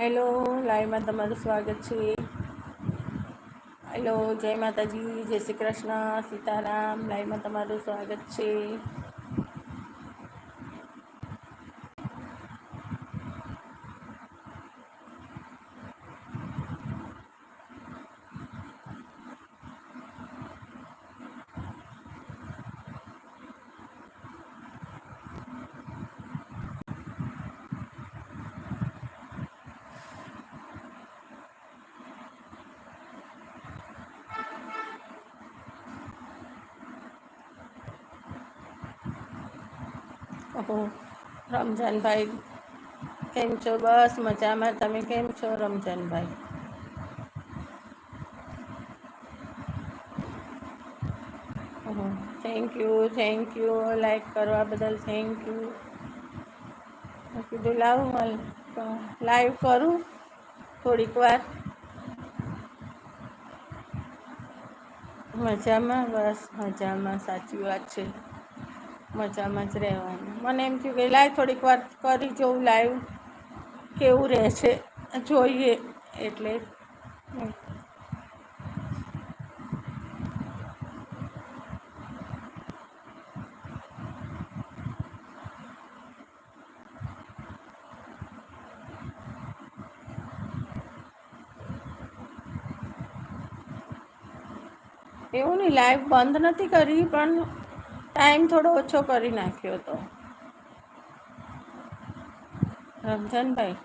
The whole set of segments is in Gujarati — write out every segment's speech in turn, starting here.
હેલો, લાઈવમાં તમારું સ્વાગત છે. હેલો, જય માતાજી, જય શ્રી કૃષ્ણ, સીતારામ, લાઈવમાં તમારું સ્વાગત છે. ઓહો રમજાનભાઈ કેમ છો? બસ મજામાં. તમે કેમ છો Ramzanbhai? Thank you thank you like કરવા બદલ થેન્ક યુ કીધું, લાવું લાઈવ કરું થોડીક વાર. મજામાં, બસ મજામાં. સાચી વાત છે. મજામાં જ રહેવાનું. મને એમ થયું કે લાઈવ થોડીક વાર કરી જોઉં લાઈવ કેવું રહે છે જોઈએ. એટલે એવું. નહીં લાઈવ બંધ નથી કરી, પણ ટાઈમ થોડો ઓછો કરી નાખ્યો હતો રમઝાનભાઈ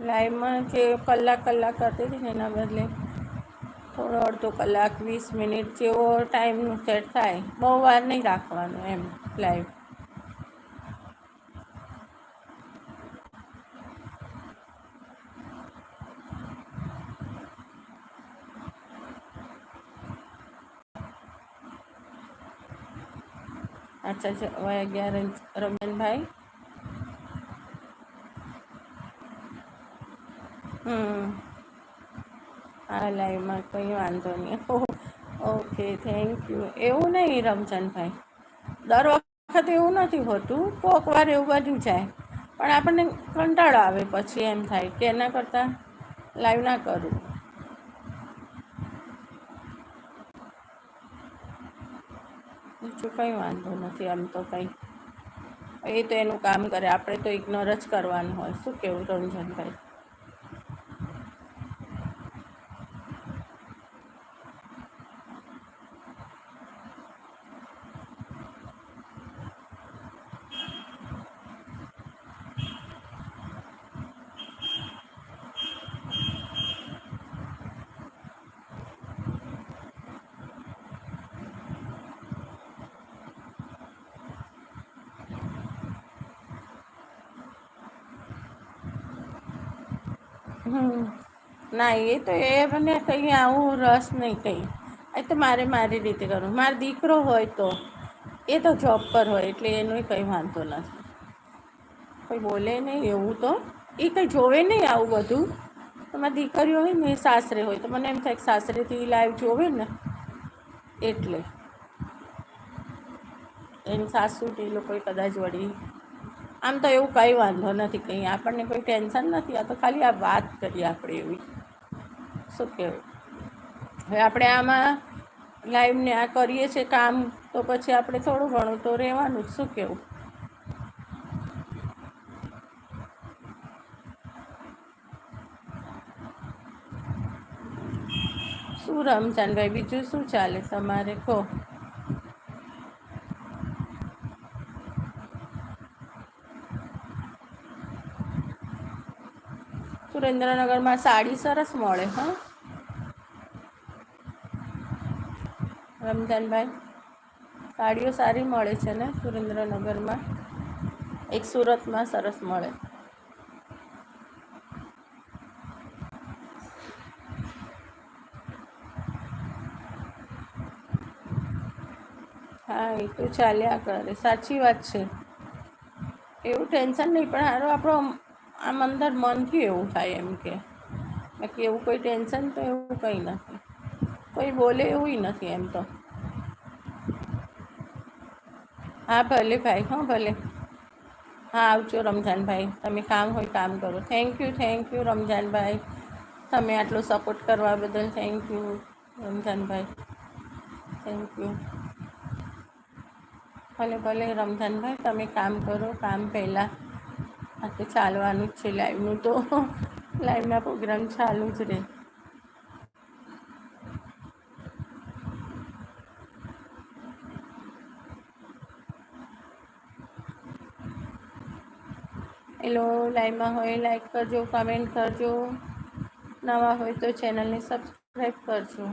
લાઈવમાં જે કલાક કલાક કરતી હતી એના બદલે થોડો અડધો કલાક, વીસ મિનિટ જેવો ટાઈમનું સેટ થાય. બહુ વાર નહીં રાખવાનું એમ લાઈવ અચ્છા છે હવે અગિયાર રમનભાઈ. હમ. આ લાઈવમાં કંઈ વાંધો નહીં. Okay, thank you. એવું નહીં રમચંદભાઈ દર વખત એવું નથી હોતું. કોક વાર એવું બધું જાય. પણ આપણને કંટાળો આવે પછી એમ થાય કે એના કરતાં લાઈવ ના કરું. બીજું કંઈ વાંધો નથી, આમ તો કંઈ. એ તો એનું કામ કરે, આપણે તો ઇગ્નોર જ કરવાનું હોય. શું કેવું રંજનભાઈ ના, એ તો એ મને કંઈ આવું રસ નહીં કંઈ. એ તો મારે મારી રીતે કરવું. મારો દીકરો હોય તો એ તો જોબ પર હોય, એટલે એનો કંઈ વાંધો નથી. કોઈ બોલે નહીં, એવું તો. એ કંઈ જોવે નહીં આવું બધું. મારી દીકરીઓ હોય ને, એ સાસરે હોય, તો મને એમ થાય કે સાસરેથી લાઈવ જોવે ને, એટલે. એની સાસુ એ લોકોએ કદાચ વળી આમ તો એવું કંઈ વાંધો નથી, કંઈ આપણને કોઈ ટેન્શન નથી, આ તો ખાલી આ વાત કરીએ આપણે એવી. શું કહેવાય હવે આપણે આમાં લાઈવને આ કરીએ છીએ કામ, તો પછી આપણે થોડું ઘણું તો રહેવાનું શું કહેવું? શું, રમજાનભાઈ, બીજું શું ચાલે તમારે? કહો. સુરેન્દ્રનગરમાં સાડી સરસ મળે, હા. રમજાનભાઈ, સાડીઓ સારી મળે છે ને સુરેન્દ્રનગરમાં? એક સુરતમાં સરસ મળે. હા, એ તો ચાલ્યા કરે, સાચી વાત છે. એવું ટેન્શન નહીં, પણ સારું આપણો આમ અંદર મનથી એવું થાય એમ કે. બાકી એવું કોઈ ટેન્શન તો એવું કંઈ નથી. કોઈ બોલે એવું નથી એમ તો. હા, ભલે ભાઈ, હા, ભલે. હા, આવજો રમઝાનભાઈ. તમે કામ હોય કામ કરો. થેન્ક યુ થેન્ક યુ રમઝાનભાઈ. તમે આટલો સપોર્ટ કરવા બદલ થેન્ક યુ રમઝાનભાઈ. થેન્ક યુ ભલે ભલે, રમઝાનભાઈ, તમે કામ કરો, કામ પહેલાં. આ તો ચાલવાનું જ છે લાઈવનું તો. લાઈવના પ્રોગ્રામ ચાલુ જ રહે. હેલો, લાઈવમાં હોય લાઈક કરજો, કમેન્ટ કરજો. નવા હોય તો ચેનલને સબસ્ક્રાઈબ કરજો.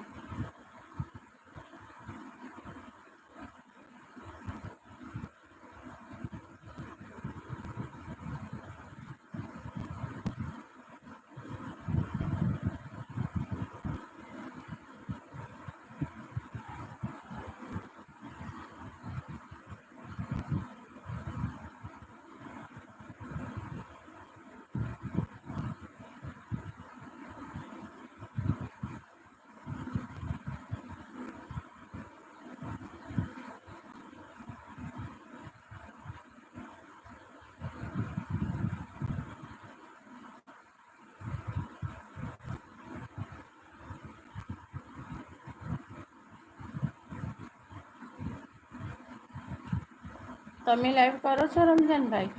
તમે લાઈવ કરો છો રમઝાનભાઈ?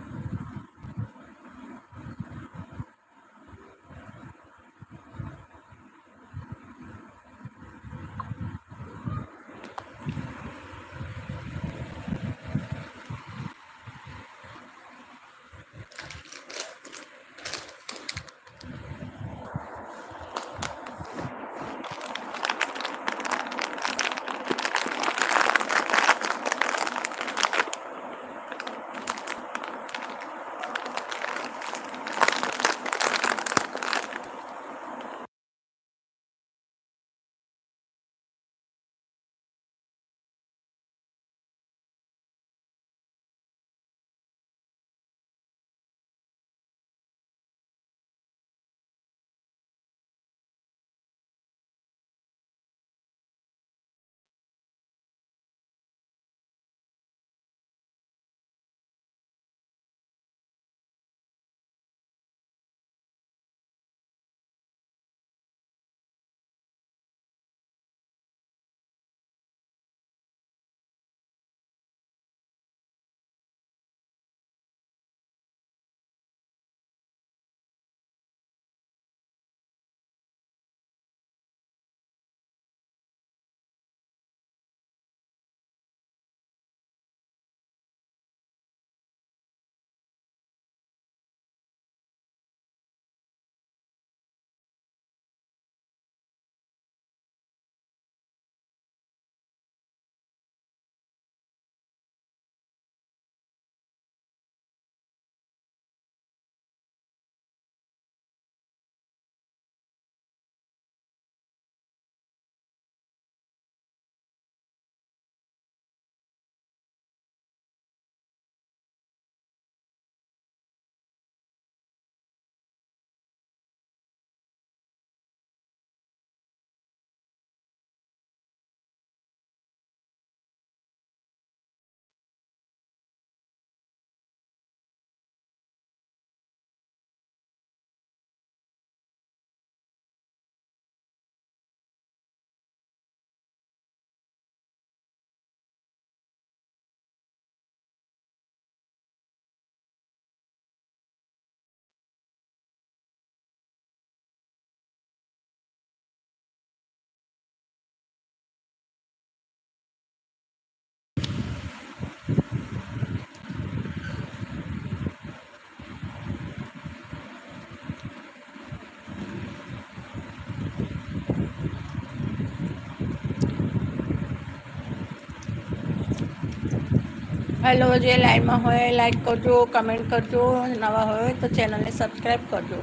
હેલો જે લાઈનમાં હોય લાઈક કરજો કમેન્ટ કરજો નવા હોય તો ચેનલને સબસ્ક્રાઈબ કરજો.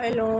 હેલો